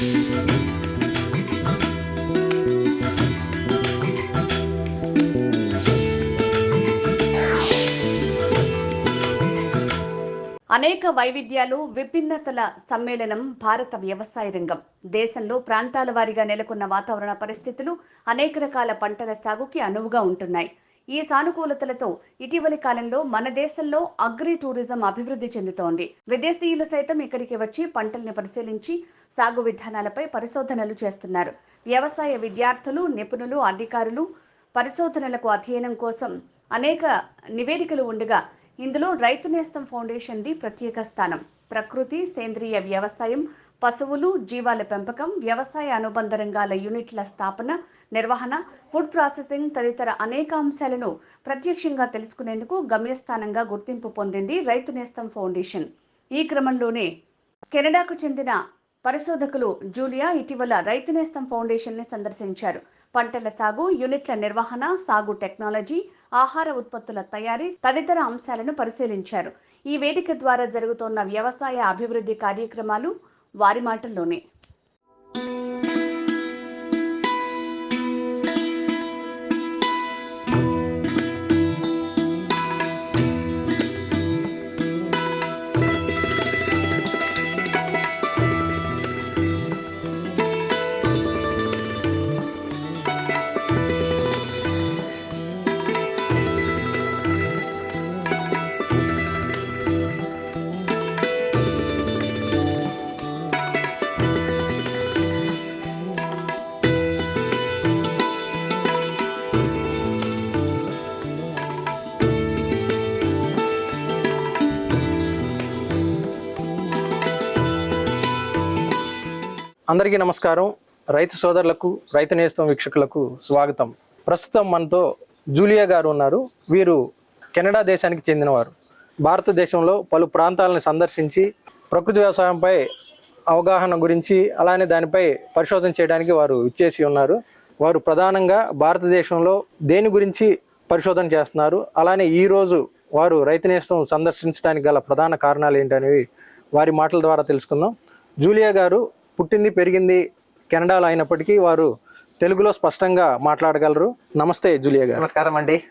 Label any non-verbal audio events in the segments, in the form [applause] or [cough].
అనేక వైవిధ్యాలు విభిన్నతల సమ్మేళనం భారత వ్యవసాయ రంగం. దేశంలో ప్రాంతాల వారీగా నెలకొన్న వాతావరణ పరిస్థితులు అనేక రకాల పంటల సాగుకి అనువుగా ఉంటున్నాయి. ఈ సానుకూలతలతో ఇటీవలి కాలంలో మన దేశంలో అగ్రి టూరిజం అభివృద్ధి చెందుతోంది. విదేశీయులు సైతం ఇక్కడికి వచ్చి పంటల్ని పరిశీలించి సాగు విధానాలపై పరిశోధనలు చేస్తున్నారు. వ్యవసాయ విద్యార్థులు నిపుణులు అధికారులు పరిశోధనలకు అధ్యయనం కోసం అనేక నివేదికలు ఉండగా ఇందులో రైతు నేస్తం ఫౌండేషన్ది ప్రత్యేక స్థానం. ప్రకృతి సేంద్రియ వ్యవసాయం పశువులు జీవాల పెంపకం వ్యవసాయ అనుబంధ రంగాల యూనిట్ల స్థాపన నిర్వహణ ఫుడ్ ప్రాసెసింగ్ తదితర అనేక అంశాలను ప్రత్యక్షంగా తెలుసుకునేందుకు గమ్యస్థానంగా గుర్తింపు పొందింది రైతు నేస్తం ఫౌండేషన్. ఈ క్రమంలోనే కెనడాకు చెందిన పరిశోధకులు జూలియా ఇటీవల రైతు నేస్తం ఫౌండేషన్ని సందర్శించారు. పంటల సాగు యూనిట్ల నిర్వహణ సాగు టెక్నాలజీ ఆహార ఉత్పత్తుల తయారీ తదితర అంశాలను పరిశీలించారు. ఈ వేదిక ద్వారా జరుగుతోన్న వ్యవసాయ అభివృద్ధి కార్యక్రమాలు వారి మాటల్లోనే. అందరికీ నమస్కారం. రైతు సోదరులకు రైతు నేస్తం వీక్షకులకు స్వాగతం. ప్రస్తుతం మనతో జూలియా గారు ఉన్నారు. వీరు కెనడా దేశానికి చెందినవారు. భారతదేశంలో పలు ప్రాంతాలను సందర్శించి ప్రకృతి వ్యవసాయంపై అవగాహన గురించి అలానే దానిపై పరిశోధన చేయడానికి వారు ఇచ్చేసి ఉన్నారు. వారు ప్రధానంగా భారతదేశంలో దేని గురించి పరిశోధన చేస్తున్నారు. అలానే ఈరోజు వారు రైతు నేస్తం సందర్శించడానికి గల ప్రధాన కారణాలు ఏంటనేవి వారి మాటల ద్వారా తెలుసుకుందాం. జూలియా గారు పుట్టింది పెరిగింది కెనడాలో అయినప్పటికీ వారు తెలుగులో స్పష్టంగా మాట్లాడగలరు. నమస్తే జూలియా గారు. నమస్కారం అండి.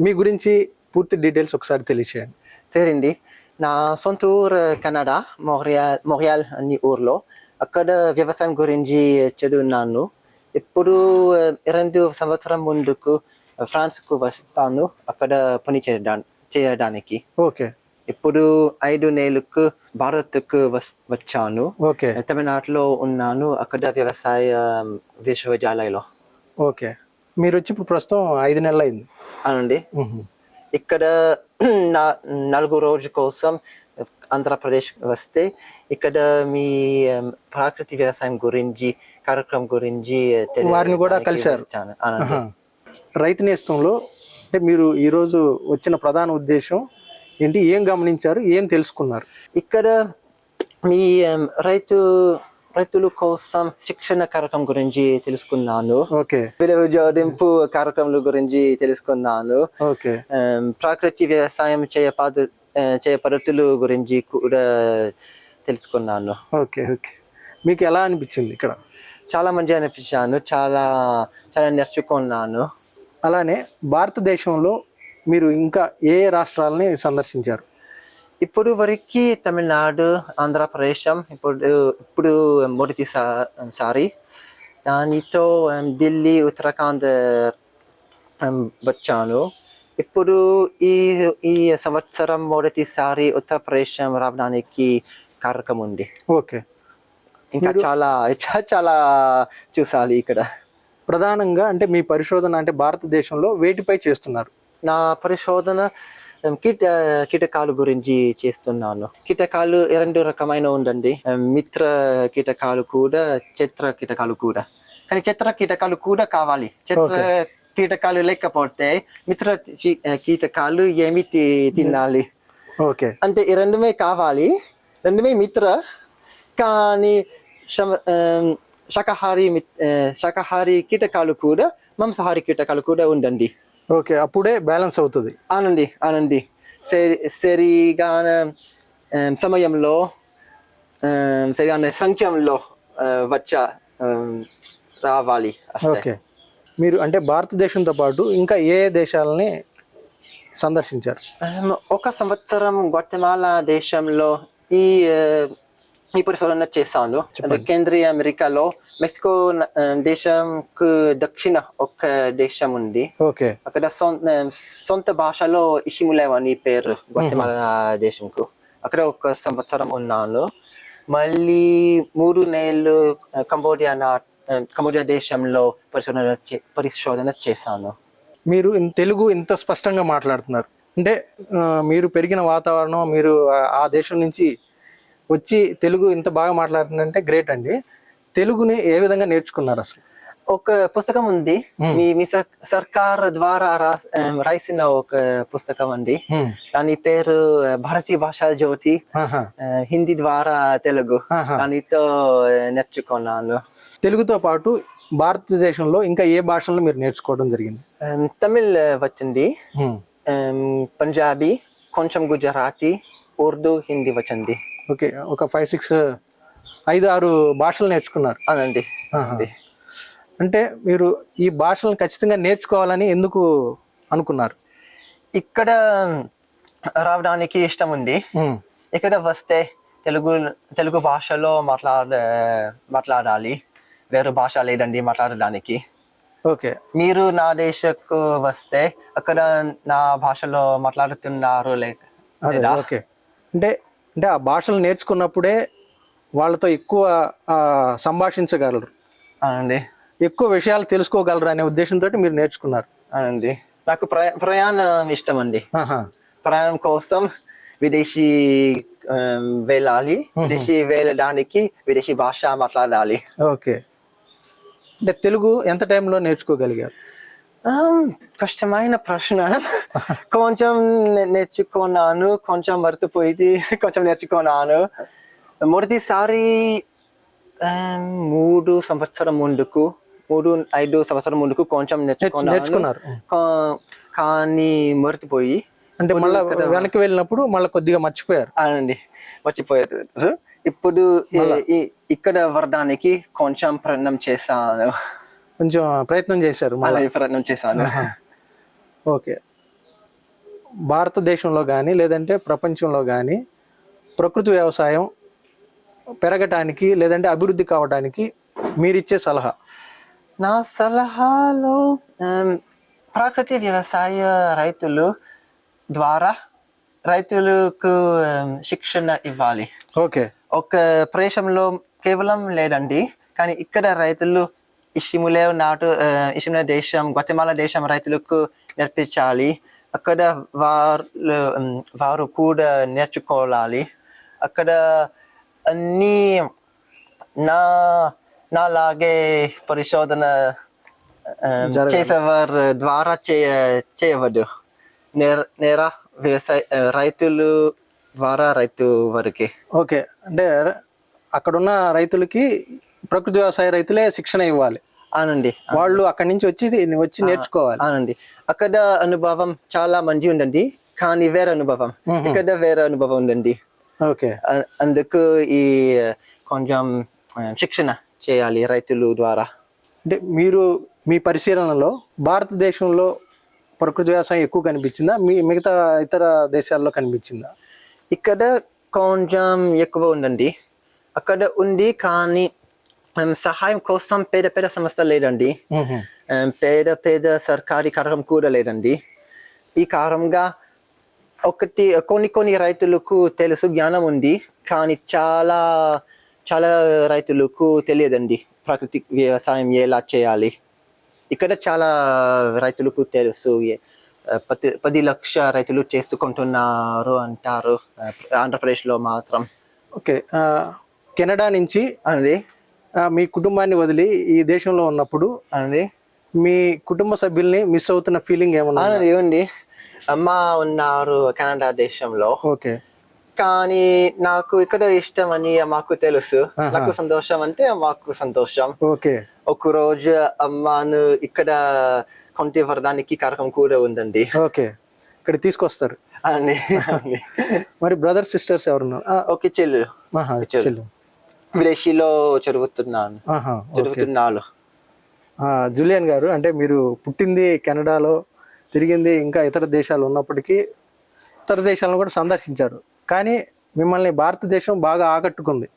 మీ గురించి పూర్తి డీటెయిల్స్ ఒకసారి తెలియచేయండి. సరే అండి నా సొంత ఊరు కెనడా మొరియల్ మొరియల్ అనే ఊర్లో అక్కడ వ్యవసాయం గురించి చదువున్నాను. ఇప్పుడు రెండు సంవత్సరం ముందుకు ఫ్రాన్స్కు వస్తాను అక్కడ పని చేయడా చేయడానికి. ఓకే. ఇప్పుడు ఐదు నెలలకు భారత్కు వచ్చాను. ఓకే. తమిళనాడులో ఉన్నాను అక్కడ వ్యవసాయ విశ్వవిద్యాలయంలో. ఓకే. మీరు వచ్చి ఇప్పుడు ప్రస్తుతం ఐదు నెలలు అయింది అవునండి. ఇక్కడ [clears throat] నా నలుగు రోజు కోసం ఆంధ్రప్రదేశ్ వస్తే ఇక్కడ మీ ప్రాకృతి వ్యవసాయం గురించి కార్యక్రమం గురించి వారిని కూడా కలిశారు. రైతు నేస్తంలో అంటే మీరు ఈరోజు వచ్చిన ప్రధాన ఉద్దేశం ఏంటి? ఏం గమనించారు? ఏం తెలుసుకున్నారు? ఇక్కడ మీ రైతు రైతుల కోసం శిక్షణ కార్యక్రమం గురించి తెలుసుకున్నాను. ఓకే. విలువ జోడింపు కార్యక్రమాల గురించి తెలుసుకున్నాను. ఓకే. ప్రాకృతి వ్యవసాయం చేయ పద్ధ చేయ పద్ధతుల గురించి కూడా తెలుసుకున్నాను. Okay okay. మీకు ఎలా అనిపించింది ఇక్కడ? చాలా మంచి అనిపించాను. చాలా చాలా నేర్చుకున్నాను. అలానే భారతదేశంలో మీరు ఇంకా ఏ రాష్ట్రాలని సందర్శించారు? ఇప్పుడు వరకు తమిళనాడు ఆంధ్రప్రదేశ్ ఇప్పుడు ఇప్పుడు మొదటిసారి దానితో um, ఢిల్లీ ఉత్తరాఖండ్ వచ్చాను. ఇప్పుడు ఈ ఈ సంవత్సరం మొదటిసారి ఉత్తరప్రదేశ్ రావడానికి కార్యక్రమం ఉంది. ఓకే. ఇంకా చాలా చాలా చూసాలి ఇక్కడ. ప్రధానంగా అంటే మీ పరిశోధన అంటే భారతదేశంలో వేటిపై చేస్తున్నారు? నా పరిశోధన కీట కీటకాలు గురించి చేస్తున్నాను. కీటకాలు రెండు రకమైన ఉండండి మిత్ర కీటకాలు కూడా చిత్ర కీటకాలు కూడా. కానీ చిత్ర కీటకాలు కూడా కావాలి. చిత్ర కీటకాలు లేకపోతే మిత్ర కీటకాలు ఏమి తినాలి? ఓకే. అంటే ఈ రెండుమే కావాలి. రెండుమే మిత్ర. కానీ శాకాహారి శాకాహారి కీటకాలు కూడా మాంసాహారి కీటకాలు కూడా ఉండండి ఓకే అప్పుడే బ్యాలెన్స్ అవుతుంది. ఆనంది సరి సరిగా సమయంలో సరిగా సంఖ్యంలో వచ్చా రావాలి. ఓకే. మీరు అంటే భారతదేశంతో పాటు ఇంకా ఏ దేశాలని సందర్శించారు? ఒక సంవత్సరం గ్వాటమాలా దేశంలో ఈ ఈ పరిశోధన చేశాను అంటే కేంద్రీయ అమెరికాలో మెక్సికో దేశంకు దక్షిణ ఒక దేశం ఉంది ఓకే అక్కడ సొంత భాషలో ఇషిములేవ్ అని పేరు గ్వాటమాలా దేశంకు అక్కడ ఒక సంవత్సరం ఉన్నాను మళ్ళీ మూడు నెలలు కంబోడియా నా కంబోడియా దేశంలో పరిశోధన పరిశోధన చేశాను మీరు తెలుగు ఇంత స్పష్టంగా మాట్లాడుతున్నారు. అంటే మీరు పెరిగిన వాతావరణం మీరు ఆ దేశం నుంచి వచ్చి తెలుగు ఇంత బాగా మాట్లాడుతుందంటే గ్రేట్ అండి. తెలుగుని ఏ విధంగా నేర్చుకున్నారు అసలు? ఒక పుస్తకం ఉంది. మీ మీ సర్- సర్కార్ ద్వారా రాసిన ఒక పుస్తకం ఉంది హ్మ్. దాని పేరు భారతీయ భాషా జ్యోతి హిందీ ద్వారా తెలుగు. దానితో నేర్చుకున్నాను. తెలుగుతో పాటు భారతదేశంలో ఇంకా ఏ భాషలను మీరు నేర్చుకోవడం జరిగింది? తమిళ్ వచ్చింది. Um, పంజాబీ కొంచెం గుజరాతీ ఉర్దూ హిందీ వచ్చింది. ఓకే ఒక ఫైవ్ సిక్స్ ఐదు ఆరు భాషలు నేర్చుకున్నారు. ఆహా. అంటే మీరు ఈ భాషలను ఖచ్చితంగా నేర్చుకోవాలని ఎందుకు అనుకున్నారు? ఇక్కడ రావడానికి ఇష్టం ఉంది. ఇక్కడ వస్తే తెలుగు తెలుగు భాషలో మాట్లాడ మాట్లాడాలి. వేరే భాష లేదండి మాట్లాడడానికి. ఓకే. మీరు నా దేశకు వస్తే అక్కడ నా భాషలో మాట్లాడుతున్నారు లేక? ఓకే. అంటే అంటే ఆ భాషలు నేర్చుకున్నప్పుడే వాళ్ళతో ఎక్కువ సంభాషించగలరు. అవునండి. ఎక్కువ విషయాలు తెలుసుకోగలరు అనే ఉద్దేశంతో మీరు నేర్చుకున్నారు. అవునండి. నాకు ప్రయా ప్రయాణం ఇష్టం అండి. ప్రయాణం కోసం విదేశీ వెళ్ళాలి. విదేశీ వెళ్ళడానికి విదేశీ భాష మాట్లాడాలి. ఓకే. అంటే తెలుగు ఎంత టైంలో నేర్చుకోగలిగారు? కష్టమైన ప్రశ్న. [laughs] కొంచెం నేర్చుకున్నాను కొంచెం మర్చిపోయింది [laughs] కొంచెం నేర్చుకున్నాను. మొదటిసారి మూడు సంవత్సరం ముందుకు మూడు ఐదు సంవత్సరం ముందుకు కొంచెం నేర్చుకున్నాను. నేర్చుకున్నారు. కానీ మర్చిపోయి. అంటే మళ్ళీ వెనక్కి వెళ్ళినప్పుడు మళ్ళీ కొద్దిగా మర్చిపోయారు. అవునండి మర్చిపోయారు. ఇప్పుడు ఇక్కడ వరదానికి కొంచెం ప్రయత్నం చేశాను. కొంచెం ప్రయత్నం చేశారు మళ్ళీ. ప్రయత్నం చేశాను. ఓకే. భారతదేశంలో కానీ లేదంటే ప్రపంచంలో కానీ ప్రకృతి వ్యవసాయం పెరగటానికి లేదంటే అభివృద్ధి కావడానికి మీరిచ్చే సలహా? నా సలహాలో ప్రకృతి వ్యవసాయ రైతులు ద్వారా రైతులకు శిక్షణ ఇవ్వాలి. ఓకే. ఒక ప్రదేశంలో కేవలం లేదండి కానీ ఇక్కడ రైతులు ఇషిములే నాటు ఇషిములే దేశం గొతమాల దేశం రైతులకు నేర్పించాలి. అక్కడ వారు వారు కూడా నేర్చుకోవాలి. అక్కడ అన్ని నా నాలాగే పరిశోధన చేసేవారు ద్వారా చేయ చేయవద్దు. నేర నేర వ్యవసాయ రైతులు ద్వారా రైతు వరకే. ఓకే. అంటే అక్కడున్న రైతులకి ప్రకృతి వ్యవసాయ రైతులే శిక్షణ ఇవ్వాలి. అవునండి వాళ్ళు అక్కడి నుంచి వచ్చి వచ్చి నేర్చుకోవాలి. అవునండి అక్కడ అనుభవం చాలా మంచి ఉండండి కానీ వేరే అనుభవం. ఇక్కడ వేరే అనుభవం ఉండండి ఓకే. అందుకు ఈ కొంచెం శిక్షణ చేయాలి రైతులు ద్వారా. అంటే మీరు మీ పరిశీలనలో భారతదేశంలో ప్రకృతి వ్యవసాయం ఎక్కువ కనిపించిందా? మీ మిగతా ఇతర దేశాల్లో కనిపించిందా? ఇక్కడ కొంచెం ఎక్కువ ఉండండి అక్కడ ఉంది కానీ సహాయం కోసం పేద పేద సంస్థ లేదండి పేద పేద సర్కారీ కార్యక్రమం కూడా లేదండి ఈ కారణంగా ఒకటి కొన్ని కొన్ని రైతులకు తెలుసు జ్ఞానం ఉంది కానీ చాలా చాలా రైతులకు తెలియదండి ప్రకృతి వ్యవసాయం ఎలా చేయాలి ఇక్కడ చాలా రైతులకు తెలుసు పది పది లక్ష రైతులు చేసుకుంటున్నారు అంటారు ఆంధ్రప్రదేశ్లో మాత్రం ఓకే కెనడా నుంచి ఆ, మీ కుటుంబాన్ని వదిలి ఈ దేశంలో ఉన్నప్పుడు అండి మీ కుటుంబ సభ్యుల్ని మిస్ అవుతున్న ఫీలింగ్ ఏమన్నా ఉంది? అమ్మ ఉన్నారు కెనడా దేశంలో. ఓకే. కానీ నాకు ఇక్కడ ఇష్టం అని మాకు తెలుసు. నాకు సంతోషం అంటే మాకు సంతోషం. ఓకే. ఒక రోజు అమ్మను ఇక్కడ కొంటి వరదానికి కారకం కూడా ఉందండి. ఓకే. ఇక్కడ తీసుకొస్తారు. అండి అండి. మరి బ్రదర్ సిస్టర్స్ ఎవరున్నారు? ఓకే చెల్లు. చెల్లు. విదేశీలో ఓకే. చదువుతున్నాను. జూలియన్ గారు అంటే మీరు పుట్టింది కెనడాలో తిరిగింది ఇంకా ఇతర దేశాలు ఉన్నప్పటికీ ఇతర దేశాలను కూడా సందర్శించారు. కానీ మిమ్మల్ని భారతదేశం బాగా ఆకట్టుకుంది.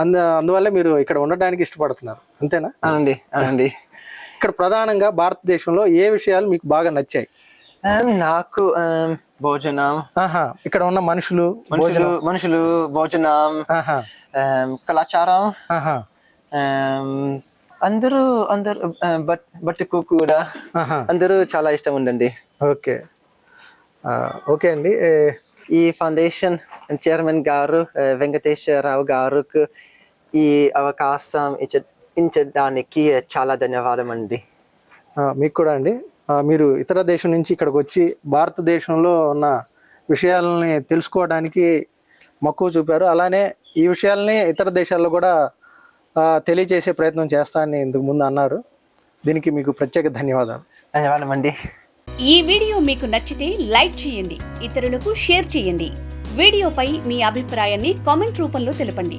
అందు అందువల్ల మీరు ఇక్కడ ఉండడానికి ఇష్టపడుతున్నారు. అంతేనా? అవునండి అవునండి. ఇక్కడ ప్రధానంగా భారతదేశంలో ఏ విషయాలు మీకు బాగా నచ్చాయి? నాకు um, భోజనం. ఇక్కడ ఉన్న మనుషులు మనుషులు మనుషులు భోజనం. um, కళాచారం. um, అందరూ అందరూ బట్ బట్టుకు కూడా. అందరూ చాలా ఇష్టం ఉందండి ఓకే. ఓకే అండి. ఈ ఫౌండేషన్ చైర్మన్ గారు వెంకటేశ్వరరావు గారికి ఈ అవకాశం ఇచ్చ ఇచ్చడానికి చాలా ధన్యవాదం అండి. మీకు కూడా అండి. మీరు ఇతర దేశం నుంచి ఇక్కడికి వచ్చి భారతదేశంలో ఉన్న విషయాలని తెలుసుకోవడానికి మక్కువ చూపారు. అలానే ఈ విషయాల్ని ఇతర దేశాల్లో కూడా తెలియజేసే ప్రయత్నం చేస్తానని ఇంతకు ముందు అన్నారు. దీనికి మీకు ప్రత్యేక ధన్యవాదాలు. ధన్యవాదం అండి ఈ వీడియో మీకు నచ్చితే లైక్ చేయండి ఇతరులకు షేర్ చేయండి. వీడియోపై మీ అభిప్రాయాన్ని కామెంట్ రూపంలో తెలపండి.